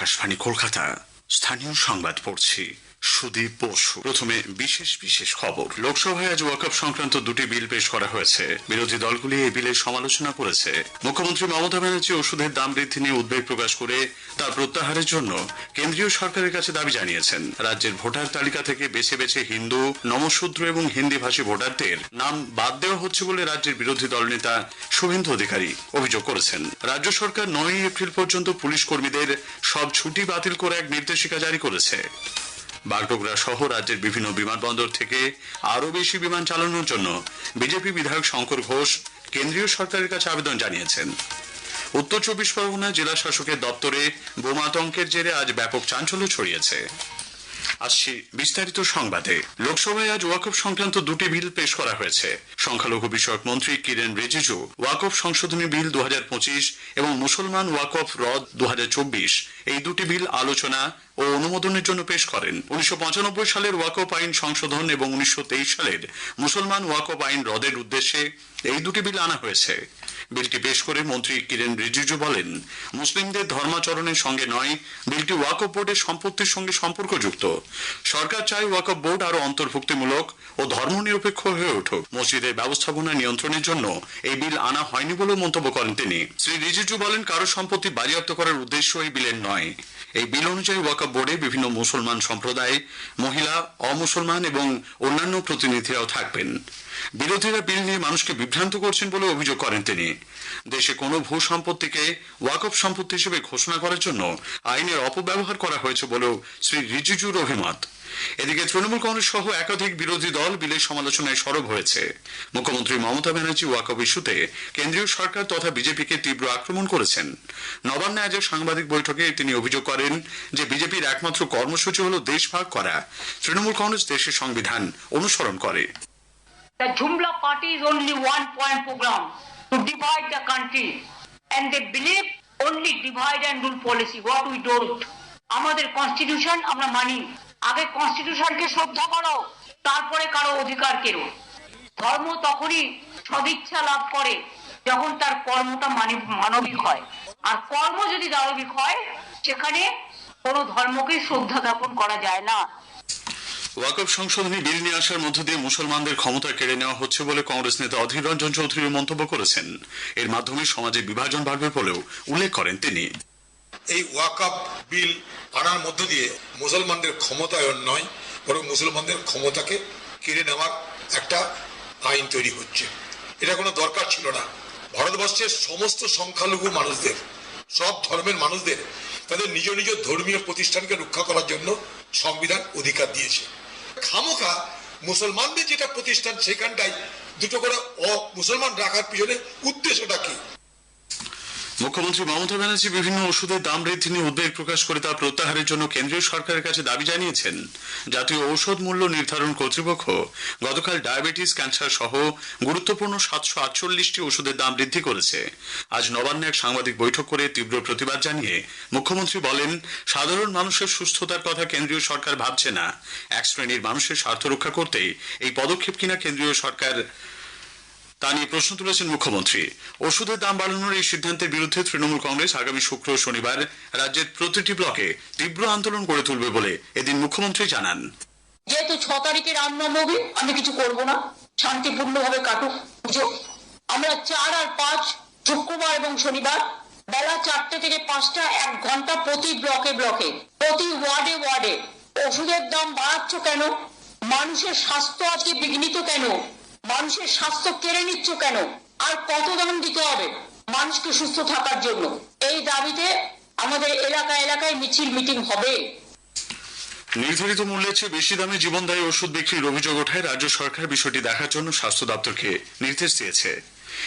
আকাশবাণী কলকাতা। স্থানীয় সংবাদ পড়ছি। সুদীপ বসু। প্রথমে বিশেষ বিশেষ খবর। লোকসভায় আজ ওয়াকফ সংক্রান্ত দুটি বিল পেশ করা হয়েছে। বিরোধী দলগুলি এই বিলের সমালোচনা করেছে। মুখ্যমন্ত্রী মমতা ব্যানার্জি ওষুধের দাম বৃদ্ধি নিয়ে উদ্বেগ প্রকাশ করে তা প্রত্যাহারের জন্য কেন্দ্রীয় সরকারের কাছে দাবি জানিয়েছেন। রাজ্যের ভোটার তালিকা থেকে বেছে বেছে হিন্দু নমশূদ্র এবং হিন্দি ভাষী ভোটারদের নাম বাদ দেওয়া হচ্ছে বলে রাজ্যের বিরোধী দলনেতা শুভেন্দু অধিকারী অভিযোগ করেছেন। রাজ্য সরকার নয় এপ্রিল পর্যন্ত পুলিশ কর্মীদের সব ছুটি বাতিল করে এক নির্দেশিকা জারি করেছে। বাগডোগরা সহ রাজ্যের বিভিন্ন বিমানবন্দর থেকে আরও বেশি বিমান চালানোর জন্য বিজেপি বিধায়ক শঙ্কর ঘোষ কেন্দ্রীয় সরকারের কাছে আবেদন জানিয়েছেন। উত্তর চব্বিশ পরগনা জেলা শাসকের দপ্তরে বোমাতঙ্কের জেরে আজ ব্যাপক চাঞ্চল্য ছড়িয়েছে। আসছি বিস্তারিত সংবাদে। লোকসভায় আজ ওয়াকফ সংক্রান্ত দুটি বিল পেশ করা হয়েছে। সংখ্যালঘু বিষয়ক মন্ত্রী কিরেন রিজিজু ওয়াকফ সংশোধনী বিল দু হাজার পঁচিশ এবং মুসলমান ওয়াকফ রদ দু এই দুটি বিল আলোচনা ও অনুমোদনের জন্য পেশ করেন। উনিশশো পঁচানব্বই সালের ওয়াকফ আইন সংশোধন এবং উনিশশো তেইশ সালের মুসলমান ওয়াকফ আইন রদের উদ্দেশ্যে এই দুটি বিল আনা হয়েছে। বিলটি পেশ করে মন্ত্রী কিরেন রিজিজু বলেন, মুসলিমদের ধর্মাচরণের সঙ্গে নয়, বিলটি ওয়াকফ বোর্ডের সম্পত্তির সঙ্গে সম্পর্কযুক্ত। সরকার চায় ওয়াকফ বোর্ড আরও অন্তর্ভুক্তিমূলক ও ধর্মনিরপেক্ষ হয়ে উঠুক। মসজিদের ব্যবস্থাপনা নিয়ন্ত্রণের জন্য এই বিল আনা হয়নি বলেও মন্তব্য করেন তিনি। শ্রী রিজিজু বলেন, কারও সম্পত্তি বাজেয়াপ্ত করার উদ্দেশ্য এই বিলের নয়। এই বিল অনুযায়ী ওয়াকফ বোর্ডে বিভিন্ন মুসলমান সম্প্রদায়, মহিলা, অমুসলমান এবং অন্যান্য প্রতিনিধিরাও থাকবেন। বিরোধীরা বিল নিয়ে মানুষকে বিভ্রান্ত করছেন বলে অভিযোগ করেন তিনি। দেশে কোনো ভূ সম্পত্তিকে ওয়াকফ সম্পত্তি হিসেবে ঘোষণা করার জন্য আইনের অপব্যবহার করা হয়েছে বলেও শ্রী রিজিজুর অভিমত। এদিকে তৃণমূল কংগ্রেস সহ একাধিক বিরোধী দল বিলের সমালোচনায় সরব হয়েছে। মুখ্যমন্ত্রী মমতা ব্যানার্জি ওয়াকফ ইস্যুতে কেন্দ্রীয় সরকার তথা বিজেপিকে তীব্র আক্রমণ করেছেন। নবান্নে আজ সাংবাদিক বৈঠকে তিনি অভিযোগ করেন যে বিজেপির একমাত্র কর্মসূচি হল দেশ ভাগ করা। তৃণমূল কংগ্রেস দেশের সংবিধান অনুসরণ করে। The Jumla party is only one point program. To divide the country. And they believe only divide and rule policy, what we don't. আমাদের কনস্টিটিউশন আমরা মানি আগে কনস্টিটিউশনকে শ্রদ্ধা করো তারপরে কারও অধিকার কেড়ো ধর্ম তখনই সদিচ্ছা লাভ করে যখন তার কর্মটা মানি- মানবিক হয় আর কর্ম যদি দানবিক হয় সেখানে কোনো ধর্মকে শ্রদ্ধা জ্ঞাপন করা যায় না ওয়াকফ সংশোধনী বিল নিয়ে আসার মধ্য দিয়ে মুসলমানদের ক্ষমতা কেড়ে নেওয়া হচ্ছে বলে কংগ্রেস নেতা অধীর রঞ্জন চৌধুরী মন্তব্য করেছেন। এর মাধ্যমে সমাজে বিভাজন বাড়বে বলেও উল্লেখ করেন তিনি। এই ওয়াকআপ বিল আনার মধ্য দিয়ে মুসলমানদের ক্ষমতায়ন নয়, বরং মুসলমানদের ক্ষমতাকে কেড়ে নেওয়ার একটা আইন তৈরি হচ্ছে। এটা কোনো দরকার ছিল না। ভারতবর্ষের সমস্ত সংখ্যালঘু মানুষদের, সব ধর্মের মানুষদের তাদের নিজ নিজ ধর্মীয় প্রতিষ্ঠানকে রক্ষা করার জন্য সংবিধান অধিকার দিয়েছে। খামোখা মুসলমানদের যেটা প্রতিষ্ঠান সেখানটাই দুটো করে অ মুসলমান রাখার পিছনে উদ্দেশ্যটা কি? মুখ্যমন্ত্রী মমতা ব্যানার্জি বিভিন্ন ওষুধের দাম বৃদ্ধি নিয়ে উদ্বেগ প্রকাশ করে তা প্রত্যাহারের জন্য কেন্দ্রীয় সরকারের কাছে দাবি জানিয়েছেন। জাতীয় ঔষধ মূল্য নির্ধারণ কর্তৃপক্ষ, গতকাল ডায়াবেটিস, ক্যান্সার সহ গুরুত্বপূর্ণ সাতশো আটচল্লিশটি ওষুধের দাম বৃদ্ধি করেছে। আজ নবান্নে এক সাংবাদিক বৈঠক করে তীব্র প্রতিবাদ জানিয়ে মুখ্যমন্ত্রী বলেন, সাধারণ মানুষের সুস্থতার কথা কেন্দ্রীয় সরকার ভাবছে না। এক শ্রেণির মানুষের স্বার্থ রক্ষা করতেই এই পদক্ষেপ কিনা কেন্দ্রীয় সরকার তা নিয়ে প্রশ্ন তুলেছেন মুখ্যমন্ত্রী। ওষুধের দাম বাড়ানোর এই সিদ্ধান্তের বিরুদ্ধে তৃণমূল কংগ্রেস আগামী শুক্র শনিবার রাজ্যের প্রতিটি ব্লকে তীব্র আন্দোলন গড়ে তুলবে বলে এদিন মুখ্যমন্ত্রী জানান। যেহেতু ছ তারিখে রামনবমী আমি কিছু করব না। শান্তিপূর্ণ ভাবে কাটুক। পুজো। আমরা চার আর পাঁচ, শুক্রবার এবং শনিবার বেলা চারটে থেকে পাঁচটা এক ঘণ্টা প্রতি ব্লকে ব্লকে, প্রতি ওয়ার্ডে ওয়ার্ডে। ওষুধের দাম বাড়াচ্ছ কেন? মানুষের স্বাস্থ্য আজকে বিঘ্নিত কেন? মানুষের স্বাস্থ্য কেড়ে নিচ্ছ কেন? আর কত দাম দিতে হবে মানুষকে সুস্থ থাকার জন্য? এই দাবিতে আমাদের এলাকা এলাকায় মিছিল, মিটিং হবে। নির্ধারিত মূল্যের চেয়ে বেশি দামে জীবনদায়ী ওষুধ বিক্রির অভিযোগ ওঠায় রাজ্য সরকার বিষয়টি দেখার জন্য স্বাস্থ্য দপ্তরকে নির্দেশ দিয়েছে।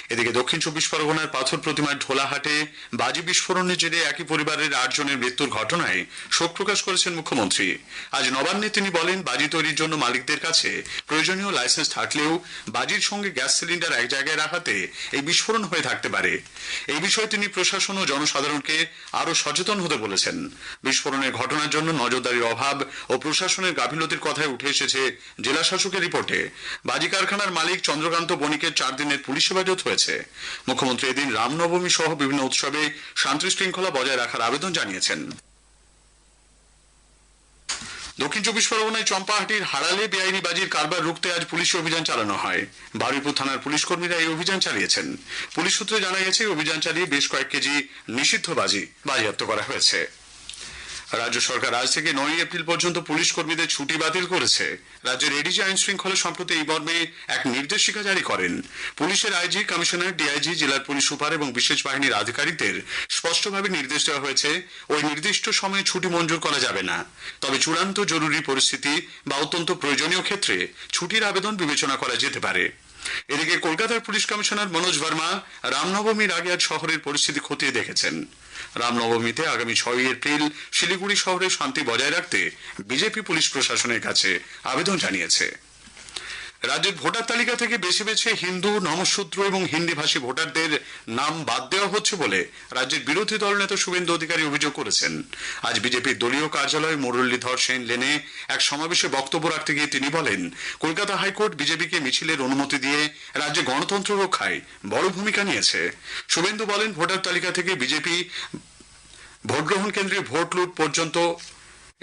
এদিকে দক্ষিণ চব্বিশ পরগনার পাথর প্রতিমার ঢোলাহাটে বাজি বিস্ফোরণের জেরে একই পরিবারের আটজনের মৃত্যুর ঘটনায় শোক প্রকাশ করেছেন মুখ্যমন্ত্রী। আজ নবান্নে তিনি বলেন, বাজি তৈরির জন্য মালিকদের কাছে প্রয়োজনীয় লাইসেন্স থাকলেও বাজির সঙ্গে গ্যাস সিলিন্ডার এক জায়গায় রাখাতে এই বিস্ফোরণ হয়ে থাকতে পারে। এই বিষয়ে তিনি প্রশাসন ও জনসাধারণকে আরও সচেতন হতে বলেছেন। বিস্ফোরণের ঘটনার জন্য নজরদারির অভাব ও প্রশাসনের গাফিলতির কথায় উঠে এসেছে জেলা শাসকের রিপোর্টে। বাজি কারখানার মালিক চন্দ্রকান্ত বণিকের চার দিনের পুলিশ হেফাজত হয়েছে। মুখ্যমন্ত্রী এদিন রামনবমী সহ বিভিন্ন উৎসবে শান্তি শৃঙ্খলা বজায় রাখার আবেদন জানিয়েছেন। দক্ষিণ চব্বিশ পরগনায় চম্পাহাটির হারালে বেআইনি বাজির কারবার রুখতে আজ পুলিশি অভিযান চালানো হয়। বারুইপুর থানার পুলিশ কর্মীরা এই অভিযান চালিয়েছেন। পুলিশ সূত্রে জানা গেছে অভিযান চালিয়ে বেশ কয়েক কেজি নিষিদ্ধ বাজি বাজেয়াপ্ত করা হয়েছে। রাজ্য সরকার আজ থেকে নয় এপ্রিল পর্যন্ত পুলিশ কর্মীদের ছুটি বাতিল করেছে। রাজ্যের এডিজি আইন শৃঙ্খলা সম্প্রতি এই মর্মে এক নির্দেশিকা জারি করেন। পুলিশের আইজি, কমিশনার, ডিআইজি, জেলার পুলিশ সুপার এবং বিশেষ বাহিনীর আধিকারিকদের স্পষ্টভাবে নির্দেশ দেওয়া হয়েছে, ওই নির্দিষ্ট সময়ে ছুটি মঞ্জুর করা যাবে না। তবে চূড়ান্ত জরুরি পরিস্থিতি বা অত্যন্ত প্রয়োজনীয় ক্ষেত্রে ছুটির আবেদন বিবেচনা করা যেতে পারে। এদিকে কলকাতার পুলিশ কমিশনার মনোজ ভার্মা রামনবমীর আগে আজ শহরের পরিস্থিতি খতিয়ে দেখেছেন। রামনবমীতে আগামী ছয় এপ্রিল শিলিগুড়ি শহরে শান্তি বজায় রাখতে বিজেপি পুলিশ প্রশাসনের কাছে আবেদন জানিয়েছে। রাজ্যের ভোটার তালিকা থেকে বেছে বেছে হিন্দু নমশূদ্র এবং হিন্দিভাষী ভোটারদের নাম বাদ দেওয়া হচ্ছে বলে রাজ্যের বিরোধী দল নেতা শুভেন্দু অধিকারী অভিযোগ করেছেন। আজ বিজেপির দলীয় কার্যালয় মুরলীধর সেন লেনে এক সমাবেশে বক্তব্য রাখতে গিয়ে তিনি বলেন, কলকাতা হাইকোর্ট বিজেপিকে মিছিলের অনুমতি দিয়ে রাজ্যে গণতন্ত্র রক্ষায় বড় ভূমিকা নিয়েছে। শুভেন্দু বলেন, ভোটার তালিকা থেকে বিজেপি ভোট গ্রহণ কেন্দ্রে ভোট লুট পর্যন্ত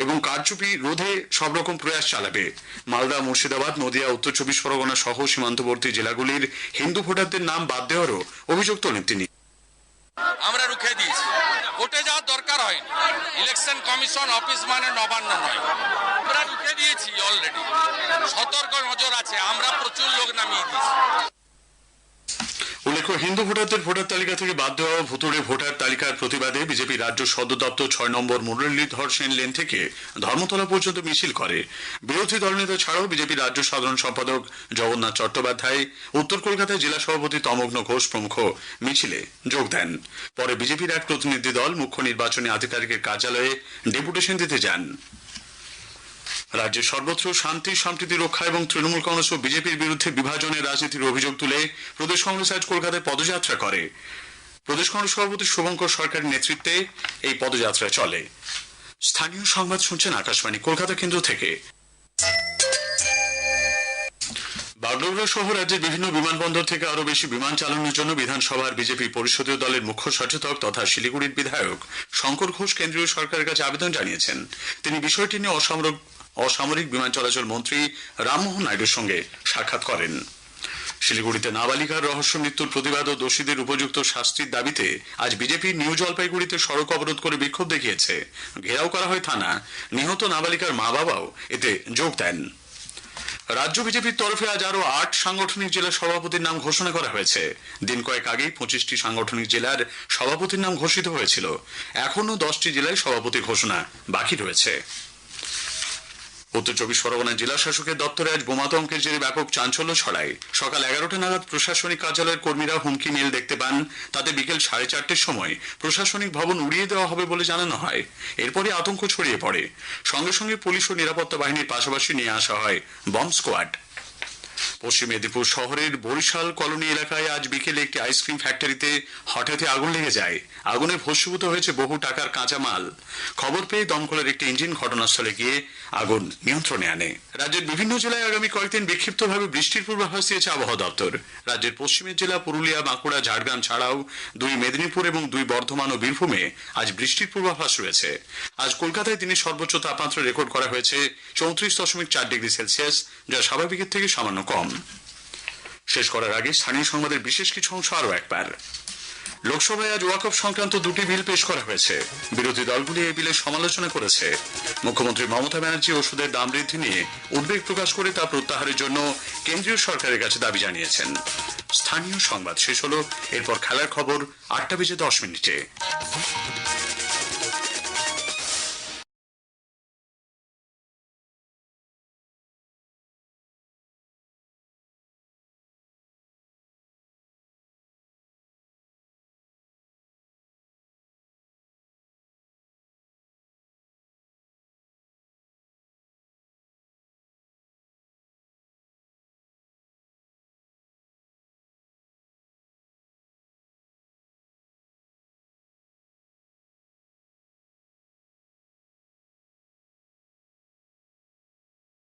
এবং কারচুপি রোধে সব রকম প্রয়াস চালাবে। মালদা, মুর্শিদাবাদ, নদিয়া, উত্তর চব্বিশ পরগনা সহ সীমান্তবর্তী জেলাগুলির হিন্দু ভোটারদের নাম বাদ দেওয়ারও অভিযোগ তোলেন তিনি। আমরা রুখে দিয়েছি। কোর্টে যাওয়ার দরকার হয়নি। ইলেকশন কমিশন অফিস মানে নবান্ন নয়। আমরা রুখে দিয়েছি অলরেডি সতর্ক নজর আছে। আমরা প্রচুর লোক নামিয়ে দিয়েছি। উল্লেখ্য, হিন্দু ভোটারদের ভোটার তালিকা থেকে বাদ দেওয়া ভুতুড়ে ভোটার তালিকার প্রতিবাদে বিজেপি রাজ্য সদর দপ্তর ছয় নম্বর মুরলীধর সেন লেন থেকে ধর্মতলা পর্যন্ত মিছিল করে। বিরোধী দলনেতা ছাড়াও বিজেপি রাজ্য সাধারণ সম্পাদক জগন্নাথ চট্টোপাধ্যায়, উত্তর কলকাতায় জেলা সভাপতি তমগ্ন ঘোষ প্রমুখ মিছিলে যোগ দেন। পরে বিজেপির এক প্রতিনিধি দল মুখ্য নির্বাচনী আধিকারিকের কার্যালয়ে ডেপুটেশন দিতে যান। রাজ্যের সর্বত্র শান্তি সম্প্রীতি রক্ষা এবং তৃণমূল কংগ্রেস ও বিজেপির বিরুদ্ধে বিভাজনের রাজনীতির অভিযোগ তুলে প্রদেশ কংগ্রেস আজ কলকাতায় পদযাত্রা করে। প্রদেশ কংগ্রেস সভাপতি শুভঙ্কর সরকারের নেতৃত্বে এই পদযাত্রা চলে। স্থানীয় সংবাদ শুনছেন আকাশবাণী, কলকাতা কেন্দ্র থেকে। বাগডোগরা সহ রাজ্যের বিভিন্ন বিমানবন্দর থেকে আরও বেশি বিমান চালানোর জন্য বিধানসভার বিজেপি পরিষদীয় দলের মুখ্য সচেতক তথা শিলিগুড়ির বিধায়ক শঙ্কর ঘোষ কেন্দ্রীয় সরকারের কাছে আবেদন জানিয়েছেন। তিনি বিষয়টি নিয়ে অসামরিক অসামরিক বিমান চলাচল মন্ত্রী রামমোহন নাইডুর সঙ্গে সাক্ষাৎ করেন। শিলিগুড়িতে নাবালিকার রহস্য মৃত্যুর প্রতিবাদ ও দোষীদের উপযুক্ত শাস্তির দাবিতে আজ বিজেপি নিউ জলপাইগুড়িতে সড়ক অবরোধ করে বিক্ষোভ দেখিয়েছে। ঘেরাও করা হয় থানা। নিহত নাবালিকার মা বাবাও এতে যোগ দেন। রাজ্য বিজেপির তরফে আজ আরও আট সাংগঠনিক জেলা সভাপতির নাম ঘোষণা করা হয়েছে। দিন কয়েক আগেই পঁচিশটি সাংগঠনিক জেলার সভাপতির নাম ঘোষিত হয়েছিল। এখনও দশটি জেলায় সভাপতি ঘোষণা বাকি রয়েছে। উত্তর চব্বিশ পরগনা জেলা শাসকের দপ্তরে আজ বোমাতঙ্কের জেরে ব্যাপক চাঞ্চল্য ছড়ায়। সকাল এগারোটা নাগাদ প্রশাসনিক কার্যালয়ের কর্মীরা হুমকি মেল দেখতে পান। তাতে বিকেল সাড়ে চারটের সময় প্রশাসনিক ভবন উড়িয়ে দেওয়া হবে বলে জানানো হয়। এরপরে আতঙ্ক ছড়িয়ে পড়ে। সঙ্গে সঙ্গে পুলিশ ও নিরাপত্তা বাহিনীর পাশাপাশি নিয়ে আসা হয় বম্ব স্কোয়াড। পশ্চিম মেদিনীপুর শহরের বরিশাল কলোনি এলাকায় আজ বিকেলে একটি আইসক্রিম ফ্যাক্টরিতে হঠাৎই আগুন লেগে যায়। আগুনে ভস্মীভূত হয়েছে বহু টাকার কাঁচা মাল খবর পেয়ে দমকলের একটি ইঞ্জিন ঘটনাস্থলে গিয়ে আগুন নিয়ন্ত্রণে আনে। রাজ্যের বিভিন্ন জেলায় আগামী কয়েকদিন বিক্ষিপ্তভাবে বৃষ্টির পূর্বাভাস দিয়েছে আবহাওয়া দপ্তর। রাজ্যের পশ্চিমের জেলা পুরুলিয়া, বাঁকুড়া, ঝাড়গ্রাম ছাড়াও দুই মেদিনীপুর এবং দুই বর্ধমান ও বীরভূমে আজ বৃষ্টির পূর্বাভাস রয়েছে। আজ কলকাতায় দিনের সর্বোচ্চ তাপমাত্রা রেকর্ড করা হয়েছে চৌত্রিশ দশমিক চার ডিগ্রি সেলসিয়াস, যা স্বাভাবিকের থেকে সামান্য কম। শেষ করার আগে স্থানীয় সংবাদের বিশেষ কিছু অংশ আরও একবার। লোকসভায় আজ ওয়াকফ সংক্রান্ত দুটি বিল পেশ করা হয়েছে। বিরোধী দলগুলি এই বিলের সমালোচনা করেছে। মুখ্যমন্ত্রী মমতা ব্যানার্জি ওষুধের দাম বৃদ্ধি নিয়ে উদ্বেগ প্রকাশ করে তা প্রত্যাহারের জন্য কেন্দ্রীয় সরকারের কাছে দাবি জানিয়েছেন। স্থানীয় সংবাদ শেষ হলো, এরপর খেলার খবর আটটা বেজে দশ মিনিটে।